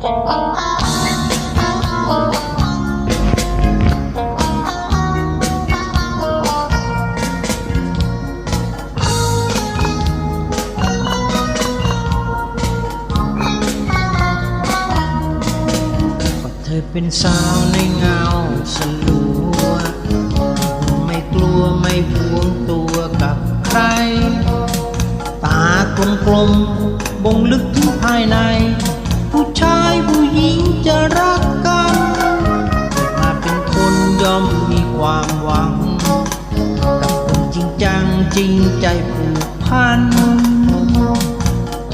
เธอเป็นสาวในเงาสลัว ไม่กลัวไม่พวงตัวกับใคร ตากลมๆบ่งลึกถึงภายใน ย่อมมีความหวัง กับคนจริงจังจริงใจผูกพัน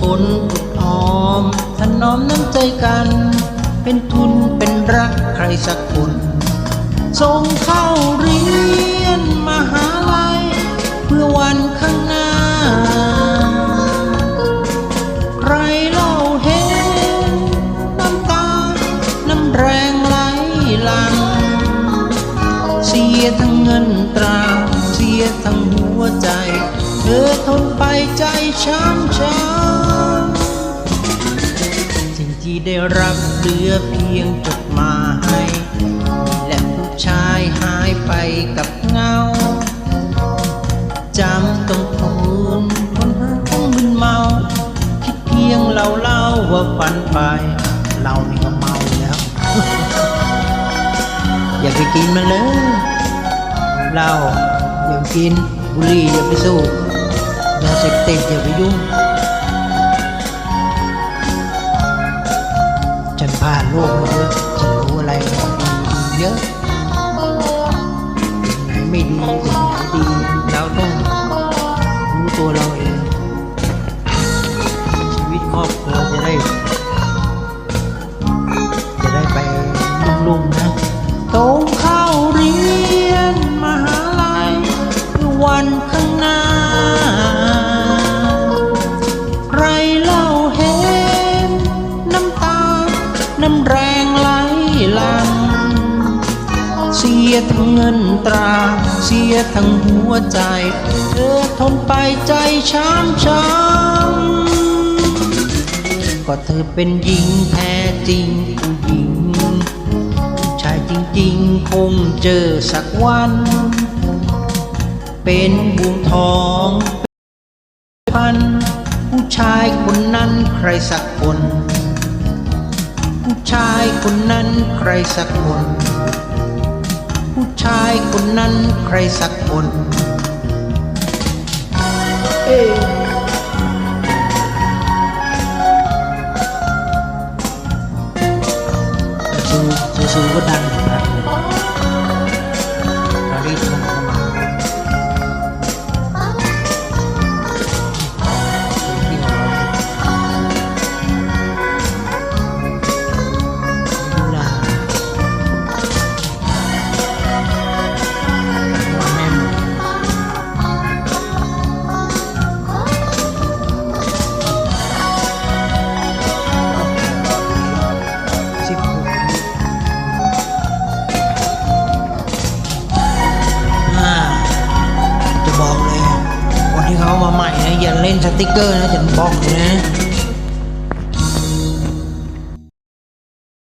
ทนอดออมถนอมน้ำใจกัน เป็นทุนเป็นรักใครสักคนส่งเข้าเรียน ยทั้งเงินตรา เสียทั้งหัวใจ เธอทนไปใจช้ำช้ำสิ่งที่ได้รับเหลือเพียงจดหมาย และผู้ชายหายไปกับเงาจำต้องทนคนหาต้องมึนเมา คิดเพียงเล่าเล่าว่าฝันไป เรานี่ก็เมาแล้ว อย่าไปกินมันเลย เหล้าอย่าไปกินบุหรี่อย่าไปสูบยาเสพติดอย่าไปยุ่ง ฉันผ่านโลกมาเยอะฉันรู้อะไรดีเยอะไหนไม่ดีสิ่ง ทั้งเงินตรา เสียทั้งหัวใจ เธอทนไปใจช้ำช้ำก็เธอเป็นหญิงแท้จริงผู้หญิงผู้ชายจริงๆ คงเจอสักวัน เป็นบุญทองพัน ผู้ชายคนนั้นใครสักคน ผู้ชายคนนั้นใครสักคน ผู้ชายคนนั้นใครสักคน เอ้ยซูซูซูก็ดัง อย่าเล่นสติกเกอร์นะฉันบอกนะ